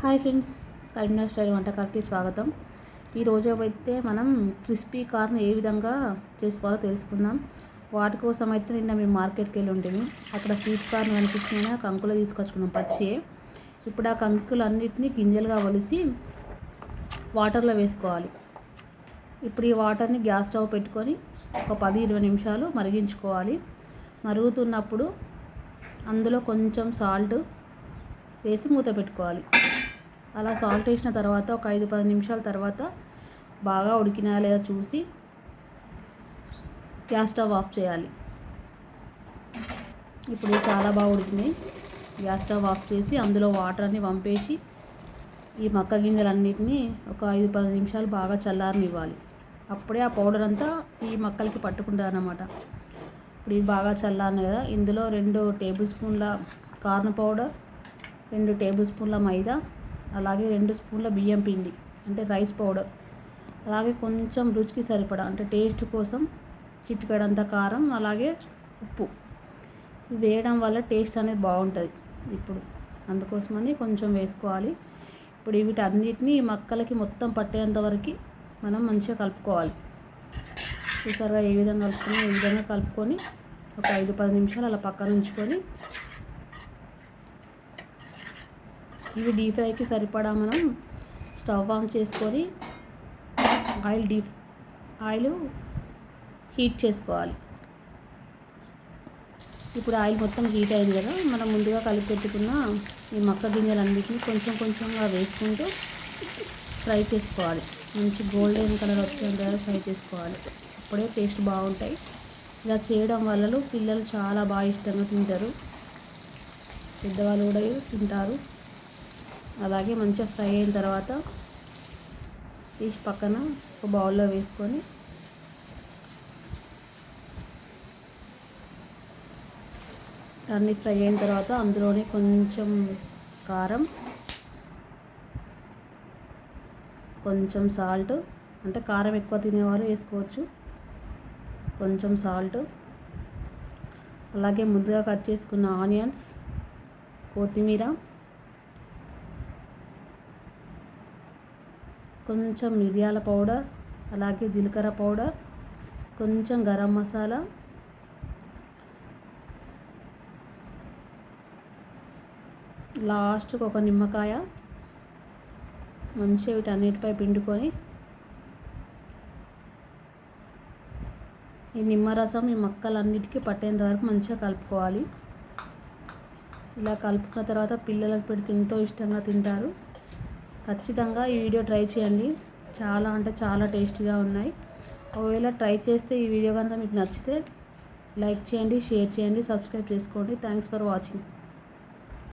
Hi friends Karimnagar style వంటకాలకి స్వాగతం. ఈరోజు అయితే మనం క్రిస్పీ కార్న్ ఏ విధంగా చేసుకోవాలో తెలుసుకుందాం. వాటి కోసం అయితే నిన్న మేము మార్కెట్కి వెళ్ళి ఉంటుంది అక్కడ స్వీట్ కార్న్ కనిపించిన కంకులు తీసుకొచ్చుకున్నాం పచ్చి ఇప్పుడు ఆ కంకులన్నిటిని గింజలుగా వలిసి వాటర్లో వేసుకోవాలి. ఇప్పుడు ఈ వాటర్ని గ్యాస్ స్టవ్ పెట్టుకొని ఒక పది ఇరవై నిమిషాలు మరిగించుకోవాలి. మరుగుతున్నప్పుడు అందులో కొంచెం సాల్ట్ వేసి మూత పెట్టుకోవాలి. అలా సాల్ట్ వేసిన తర్వాత ఒక ఐదు పది నిమిషాల తర్వాత బాగా ఉడికినా లేదా చూసి గ్యాస్ స్టవ్ ఆఫ్ చేయాలి. ఇప్పుడు చాలా బాగా ఉడికినాయి. గ్యాస్ స్టవ్ ఆఫ్ చేసి అందులో వాటర్ అన్ని పంపేసి ఈ మక్క గింజలన్నిటిని ఒక ఐదు పది నిమిషాలు బాగా చల్లారనివ్వాలి. అప్పుడే ఆ పౌడర్ అంతా ఈ మక్కలకి పట్టుకుంటారనమాట ఇప్పుడు ఇది బాగా చల్లారని కదా. ఇందులో రెండు టేబుల్ స్పూన్ల కార్న్ పౌడర్ రెండు టేబుల్ స్పూన్ల మైదా అలాగే రెండు స్పూన్ల బియ్యం పిండి అంటే రైస్ పౌడర్. అలాగే కొంచెం రుచికి సరిపడా అంటే టేస్ట్ కోసం చిటికడంత కారం అలాగే ఉప్పు. వేయడం వల్ల టేస్ట్ అనేది బాగుంటుంది ఇప్పుడు. అందుకోసమని కొంచెం వేసుకోవాలి. ఇప్పుడు వీటి ఈ మక్కలకి మొత్తం పట్టేంత వరకు మనం మంచిగా కలుపుకోవాలి. చూసారుగా ఏ విధంగా కలుపుకొని ఈ విధంగా కలుపుకొని ఒక ఐదు పది నిమిషాలు అలా పక్కన ఉంచుకొని ఇవి డీప్ ఫ్రైకి సరిపడా మనం స్టవ్ ఆన్ చేసుకొని ఆయిల్ డీప్ ఆయిల్ హీట్ చేసుకోవాలి. ఇప్పుడు ఆయిల్ మొత్తం హీట్ అయింది కదా మనం ముందుగా కలిపి పెట్టుకున్న ఈ మొక్క గింజలన్నింటినీ కొంచెం కొంచెంగా వేసుకుంటూ ఫ్రై చేసుకోవాలి. మంచి గోల్డెన్ కలర్ వచ్చేంత వరకు ఫ్రై చేసుకోవాలి. అప్పుడే టేస్ట్ బాగుంటాయి. ఇలా చేయడం వల్ల పిల్లలు చాలా బాగా ఇష్టంగా తింటారు. పెద్దవాళ్ళు కూడా తింటారు. అలాగే మంచిగా ఫ్రై అయిన తర్వాత తీసి పక్కన ఒక బౌల్లో వేసుకొని అన్నీ ఫ్రై అయిన తర్వాత అందులోనే కొంచెం కారం కొంచెం సాల్ట్ అంటే కారం ఎక్కువ తినేవారు వేసుకోవచ్చు. కొంచెం సాల్ట్ అలాగే ముందుగా కట్ చేసుకున్న ఆనియన్స్ కొత్తిమీర కొంచెం మిరియాల పౌడర్ అలాగే జీలకర్ర పౌడర్ కొంచెం గరం మసాలా లాస్ట్కి ఒక నిమ్మకాయ మంచిగా వీటన్నిటిపై పిండుకొని ఈ నిమ్మరసం ఈ మొక్కలన్నిటికీ పట్టేంత వరకు మంచిగా కలుపుకోవాలి. ఇలా కలుపుకున్న తర్వాత పిల్లలకు పెడితే ఎంతో ఇష్టంగా తింటారు. ఖచ్చితంగా ఈ వీడియో ట్రై చేయండి. చాలా అంటే చాలా టేస్టీగా ఉన్నాయి. ఒకవేళ ట్రై చేస్తే ఈ వీడియో కనుక మీకు నచ్చితే లైక్ చేయండి షేర్ చేయండి సబ్స్క్రైబ్ చేసుకోండి. Thanks for watching